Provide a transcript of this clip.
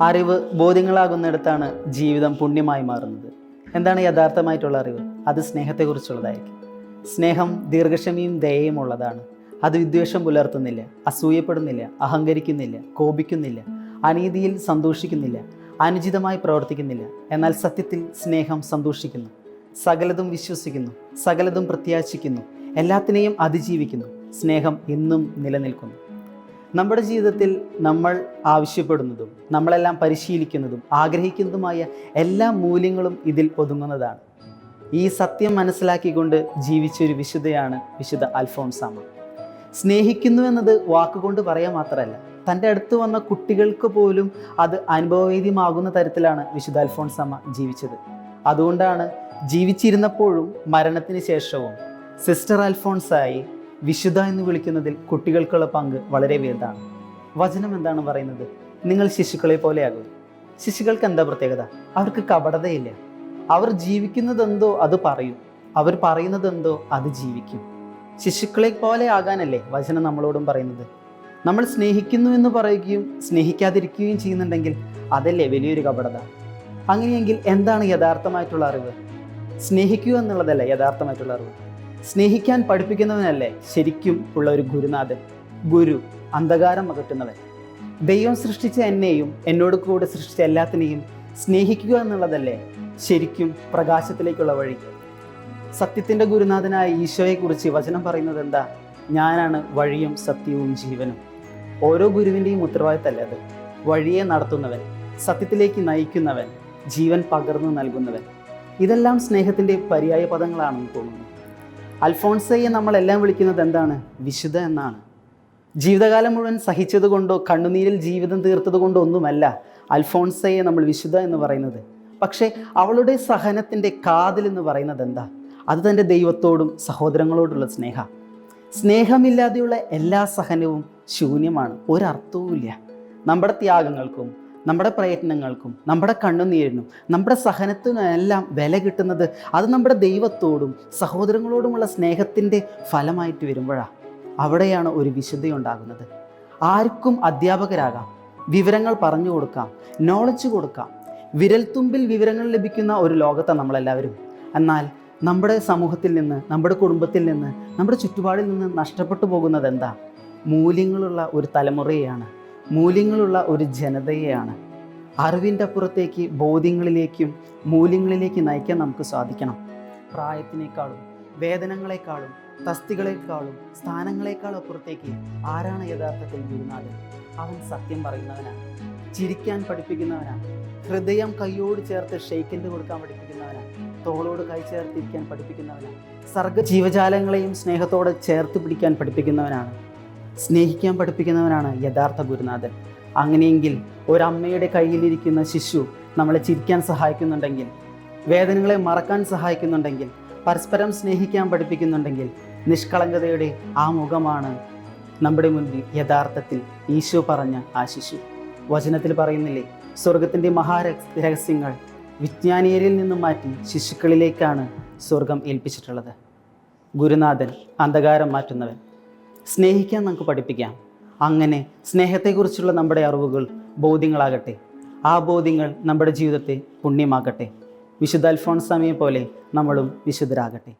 അറിവ് ബോധ്യങ്ങളാകുന്നിടത്താണ് ജീവിതം പുണ്യമായി മാറുന്നത്. എന്താണ് യഥാർത്ഥമായിട്ടുള്ള അറിവ്? അത് സ്നേഹത്തെക്കുറിച്ചുള്ളതായിരിക്കും. സ്നേഹം ദീർഘക്ഷമയും ദയയും ഉള്ളതാണ്. അത് വിദ്വേഷം പുലർത്തുന്നില്ല അസൂയപ്പെടുന്നില്ല അഹങ്കരിക്കുന്നില്ല കോപിക്കുന്നില്ല അനീതിയിൽ സന്തോഷിക്കുന്നില്ല അനുചിതമായി പ്രവർത്തിക്കുന്നില്ല. എന്നാൽ സത്യത്തിൽ സ്നേഹം സന്തോഷിക്കുന്നു. സകലതും വിശ്വസിക്കുന്നു സകലതും പ്രത്യാശിക്കുന്നു എല്ലാത്തിനെയും അതിജീവിക്കുന്നു. സ്നേഹം എന്നും നിലനിൽക്കുന്നു. നമ്മുടെ ജീവിതത്തിൽ നമ്മൾ ആവശ്യപ്പെടുന്നതും നമ്മളെല്ലാം പരിശീലിക്കുന്നതും ആഗ്രഹിക്കുന്നതുമായ എല്ലാ മൂല്യങ്ങളും ഇതിൽ ഒതുങ്ങുന്നതാണ്. ഈ സത്യം മനസ്സിലാക്കിക്കൊണ്ട് ജീവിച്ചൊരു വിശുദ്ധയാണ് വിശുദ്ധ അൽഫോൺസാമ സ്നേഹിക്കുന്നു എന്നത് വാക്കുകൊണ്ട് പറയാൻ മാത്രമല്ല തന്റെ അടുത്ത് വന്ന കുട്ടികൾക്ക് പോലും അത് അനുഭവവേദ്യമാകുന്ന തരത്തിലാണ് വിശുദ്ധ അൽഫോൺസാമ ജീവിച്ചത്. അതുകൊണ്ടാണ് ജീവിച്ചിരുന്നപ്പോഴും മരണത്തിന് ശേഷവും സിസ്റ്റർ അൽഫോൺസായി വിശുദ്ധ എന്ന് വിളിക്കുന്നതിൽ കുട്ടികൾക്കുള്ള പങ്ക് വളരെ വലുതാണ്. വചനം എന്താണ് പറയുന്നത്? നിങ്ങൾ ശിശുക്കളെ പോലെയാകും ശിശുക്കൾക്ക് എന്താ പ്രത്യേകത? അവർക്ക് കപടതയില്ല. അവർ ജീവിക്കുന്നതെന്തോ അത് പറയും. അവർ പറയുന്നതെന്തോ അത് ജീവിക്കും. ശിശുക്കളെ പോലെ ആകാനല്ലേ വചനം നമ്മളോടും പറയുന്നത്? നമ്മൾ സ്നേഹിക്കുന്നു എന്ന് പറയുകയും സ്നേഹിക്കാതിരിക്കുകയും ചെയ്യുന്നുണ്ടെങ്കിൽ അതല്ലേ വലിയൊരു കപടത? അങ്ങനെയെങ്കിൽ എന്താണ് യഥാർത്ഥമായിട്ടുള്ള അറിവ്? സ്നേഹിക്കുക എന്നുള്ളതല്ല യഥാർത്ഥമായിട്ടുള്ള അറിവ്. സ്നേഹിക്കാൻ പഠിപ്പിക്കുന്നവനല്ലേ ശരിക്കും ഉള്ള ഒരു ഗുരുനാഥൻ? ഗുരു അന്ധകാരം അകറ്റുന്നവൻ. ദൈവം സൃഷ്ടിച്ച എന്നെയും എന്നോട് കൂടെ സൃഷ്ടിച്ച എല്ലാത്തിനെയും സ്നേഹിക്കുക എന്നുള്ളതല്ലേ ശരിക്കും പ്രകാശത്തിലേക്കുള്ള വഴി? സത്യത്തിന്റെ ഗുരുനാഥനായ ഈശോയെക്കുറിച്ച് വചനം പറയുന്നത് എന്താ ഞാനാണ് വഴിയും സത്യവും ജീവനും. ഓരോ ഗുരുവിന്റെയും ഉത്തരവാദിത്തമല്ലേ അത്? വഴിയെ നടത്തുന്നവൻ സത്യത്തിലേക്ക് നയിക്കുന്നവൻ ജീവൻ പകർന്നു നൽകുന്നവൻ. ഇതെല്ലാം സ്നേഹത്തിന്റെ പര്യായ പദങ്ങളാണെന്ന് തോന്നുന്നു. അൽഫോൺസയെ നമ്മളെല്ലാം വിളിക്കുന്നത് എന്താണ്? വിശുദ്ധ എന്നാണ്. ജീവിതകാലം മുഴുവൻ സഹിച്ചത് കൊണ്ടോ കണ്ണുനീരിൽ ജീവിതം തീർത്തത് കൊണ്ടോ ഒന്നുമല്ല അൽഫോൺസയെ നമ്മൾ വിശുദ്ധ എന്ന് പറയുന്നത്. പക്ഷേ അവളുടെ സഹനത്തിന്റെ കാതിൽ എന്ന് പറയുന്നത് എന്താ? അത് തന്റെ ദൈവത്തോടും സഹോദരങ്ങളോടുള്ള സ്നേഹ. സ്നേഹമില്ലാതെയുള്ള എല്ലാ സഹനവും ശൂന്യമാണ്. ഒരർത്ഥവുമില്ല. നമ്മുടെ ത്യാഗങ്ങൾക്കും നമ്മുടെ പ്രയത്നങ്ങൾക്കും നമ്മുടെ കണ്ണുനീരിനും നമ്മുടെ സഹനത്തിനെല്ലാം വില കിട്ടുന്നത് അത് നമ്മുടെ ദൈവത്തോടും സഹോദരങ്ങളോടുമുള്ള സ്നേഹത്തിന്റെ ഫലമായിട്ട് വരുമ്പോഴാണ് അവിടെയാണ് ഒരു വിശുദ്ധയുണ്ടാകുന്നത്. ആർക്കും അധ്യാപകരാകാം വിവരങ്ങൾ പറഞ്ഞു കൊടുക്കാം നോളജ് കൊടുക്കാം. വിരൽത്തുമ്പിൽ വിവരങ്ങൾ ലഭിക്കുന്ന ഒരു ലോകത്താണ് നമ്മളെല്ലാവരും. എന്നാൽ നമ്മുടെ സമൂഹത്തിൽ നിന്ന് നമ്മുടെ കുടുംബത്തിൽ നിന്ന് നമ്മുടെ ചുറ്റുപാടിൽ നിന്ന് നഷ്ടപ്പെട്ടു പോകുന്നത് എന്താ? മൂല്യങ്ങളുള്ള ഒരു തലമുറയെയാണ് മൂല്യങ്ങളുള്ള ഒരു ജനതയെയാണ്. അറിവിന്റെ അപ്പുറത്തേക്ക് ബോധ്യങ്ങളിലേക്കും മൂല്യങ്ങളിലേക്ക് നയിക്കാൻ നമുക്ക് സാധിക്കണം. പ്രായത്തിനേക്കാളും വേതനങ്ങളെക്കാളും തസ്തികളെക്കാളും സ്ഥാനങ്ങളെക്കാളും അപ്പുറത്തേക്ക് ആരാണ് യഥാർത്ഥത്തിൽ ഗുരുനാഥൻ അവൻ സത്യം പറയുന്നവനാണ്. ചിരിക്കാൻ പഠിപ്പിക്കുന്നവനാണ്. ഹൃദയം കൈയോട് ചേർത്ത് ഷെയ്ക്കിന്റെ കൊടുക്കാൻ പഠിപ്പിക്കുന്നവനാണ്. തോളോട് കൈ ചേർത്തിരിക്കാൻ പഠിപ്പിക്കുന്നവനാണ്. സർഗ ജീവജാലങ്ങളെയും സ്നേഹത്തോടെ ചേർത്ത് പിടിക്കാൻ പഠിപ്പിക്കുന്നവനാണ്. സ്നേഹിക്കാൻ പഠിപ്പിക്കുന്നവനാണ് യഥാർത്ഥ ഗുരുനാഥൻ. അങ്ങനെയെങ്കിൽ ഒരമ്മയുടെ കയ്യിലിരിക്കുന്ന ശിശു നമ്മളെ ചിരിക്കാൻ സഹായിക്കുന്നുണ്ടെങ്കിൽ വേദനകളെ മറക്കാൻ സഹായിക്കുന്നുണ്ടെങ്കിൽ പരസ്പരം സ്നേഹിക്കാൻ പഠിപ്പിക്കുന്നുണ്ടെങ്കിൽ നിഷ്കളങ്കതയുടെ ആ മുഖമാണ് നമ്മുടെ മുൻപിൽ യഥാർത്ഥത്തിൽ ഈശോ പറഞ്ഞ ആ ശിശു. വചനത്തിൽ പറയുന്നില്ലേ സ്വർഗത്തിന്റെ മഹാരഹ രഹസ്യങ്ങൾ വിജ്ഞാനീയരിൽ നിന്നും മാറ്റി ശിശുക്കളിലേക്കാണ് സ്വർഗം ഏൽപ്പിച്ചിട്ടുള്ളത്. ഗുരുനാഥൻ അന്ധകാരം മാറ്റുന്നവൻ. സ്നേഹിക്കാൻ നമുക്ക് പഠിപ്പിക്കാം. അങ്ങനെ സ്നേഹത്തെക്കുറിച്ചുള്ള നമ്മുടെ അറിവുകൾ ബോധ്യങ്ങളാകട്ടെ. ആ ബോധ്യങ്ങൾ നമ്മുടെ ജീവിതത്തെ പുണ്യമാക്കട്ടെ. വിശുദ്ധ അൽഫോൺസാമിയെ പോലെ നമ്മളും വിശുദ്ധരാകട്ടെ.